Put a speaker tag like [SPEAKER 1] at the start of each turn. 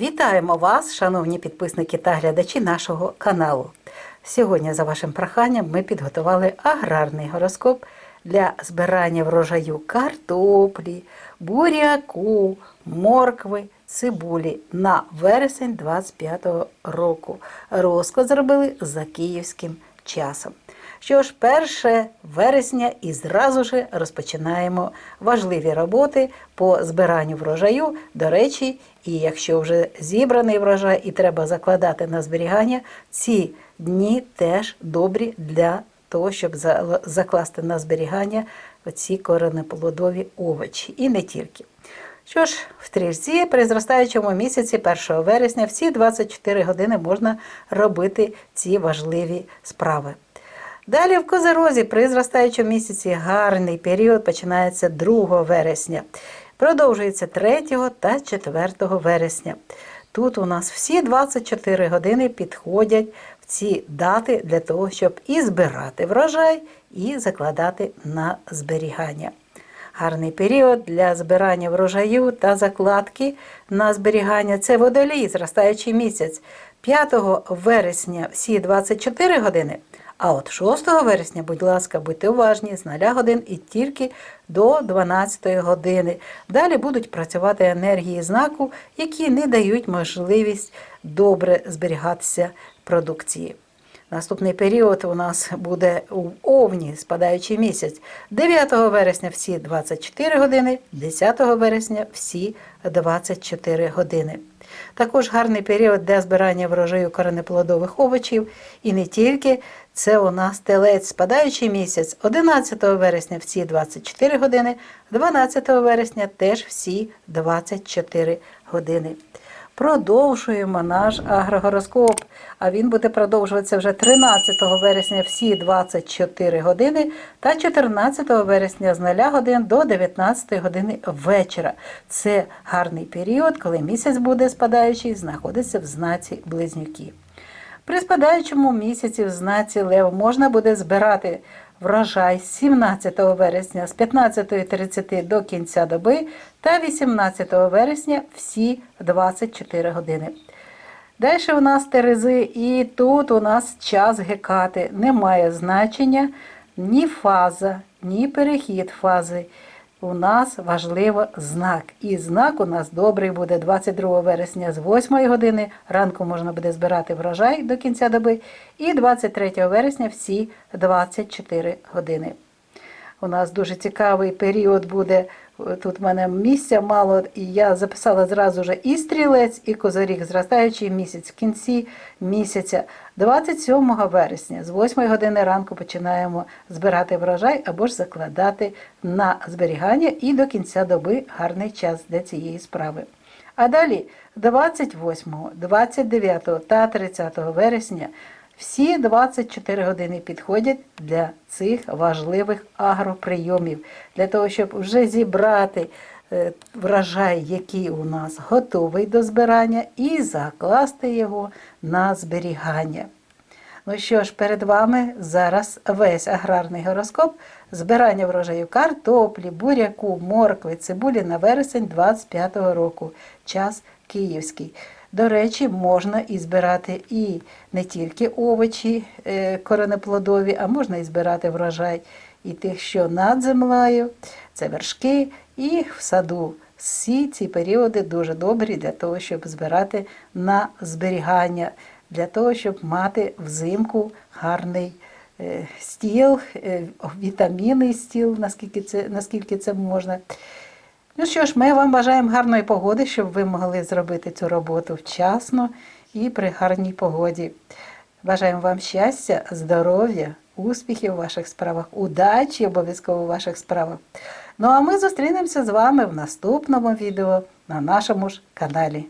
[SPEAKER 1] Вітаємо вас, шановні підписники та глядачі нашого каналу. Сьогодні, за вашим проханням, ми підготували аграрний гороскоп для збирання врожаю картоплі, буряку, моркви, цибулі на вересень 25 року. Розклад зробили за київським часом. Що ж, 1 вересня і зразу ж розпочинаємо важливі роботи по збиранню врожаю. До речі, і якщо вже зібраний врожай і треба закладати на зберігання, ці дні теж добрі для того, щоб закласти на зберігання оці коренеплодові овочі. І не тільки. Що ж, в стрільці при зростаючому місяці 1 вересня всі 24 години можна робити ці важливі справи. Далі в Козерозі при зростаючому місяці гарний період починається 2 вересня. Продовжується 3 та 4 вересня. Тут у нас всі 24 години підходять в ці дати для того, щоб і збирати врожай, і закладати на зберігання. Гарний період для збирання врожаю та закладки на зберігання це водолій, зростаючий місяць. 5 вересня всі 24 години, а от 6 вересня, будь ласка, будьте уважні, з 0 годин і тільки до 12 години. Далі будуть працювати енергії знаку, які не дають можливість добре зберігатися продукції. Наступний період у нас буде у Овні, спадаючий місяць. 9 вересня всі 24 години, 10 вересня всі 24 години. Також гарний період для збирання врожаю коренеплодових овочів. І не тільки це у нас телець, спадаючий місяць. 11 вересня всі 24 години, 12 вересня теж всі 24 години. Продовжуємо наш агрогороскоп, а він буде продовжуватися вже 13 вересня всі 24 години та 14 вересня з 0 годин до 19 години вечора. Це гарний період, коли місяць буде спадаючий, знаходиться в знаці близнюки. При спадаючому місяці в знаці Лев можна буде збирати врожай з 17 вересня з 15.30 до кінця доби та 18 вересня всі 24 години. Далі у нас Терези, і тут у нас час гекати. Немає значення ні фаза, ні перехід фази. У нас важливо знак. І знак у нас добрий буде 22 вересня з 8 години. Ранку можна буде збирати врожай до кінця доби. І 23 вересня всі 24 години. У нас дуже цікавий період буде. Тут в мене місця мало, і я записала зразу ж і стрілець, і козоріг, зростаючий місяць в кінці місяця. 27 вересня з 8 години ранку починаємо збирати врожай або ж закладати на зберігання і до кінця доби гарний час для цієї справи. А далі 28, 29 та 30 вересня всі 24 години підходять для цих важливих агроприйомів, для того, щоб вже зібрати е, врожай, який у нас готовий до збирання, і закласти його на зберігання. Ну що ж, перед вами зараз весь аграрний гороскоп збирання врожаю картоплі, буряку, моркви, цибулі на вересень 25-го року. Час київський. До речі, можна і збирати і не тільки овочі е, коренеплодові, а можна і збирати врожай і тих, що над землею, це вершки, і в саду. Всі ці періоди дуже добрі для того, щоб збирати на зберігання, для того, щоб мати взимку гарний е, стіл, е, вітамінний стіл, наскільки це, наскільки це можна. Ну що ж, ми вам бажаємо гарної погоди, щоб ви могли зробити цю роботу вчасно і при гарній погоді. Бажаємо вам щастя, здоров'я, успіхів у ваших справах, удачі обов'язково у ваших справах. Ну а ми зустрінемося з вами в наступному відео на нашому ж каналі.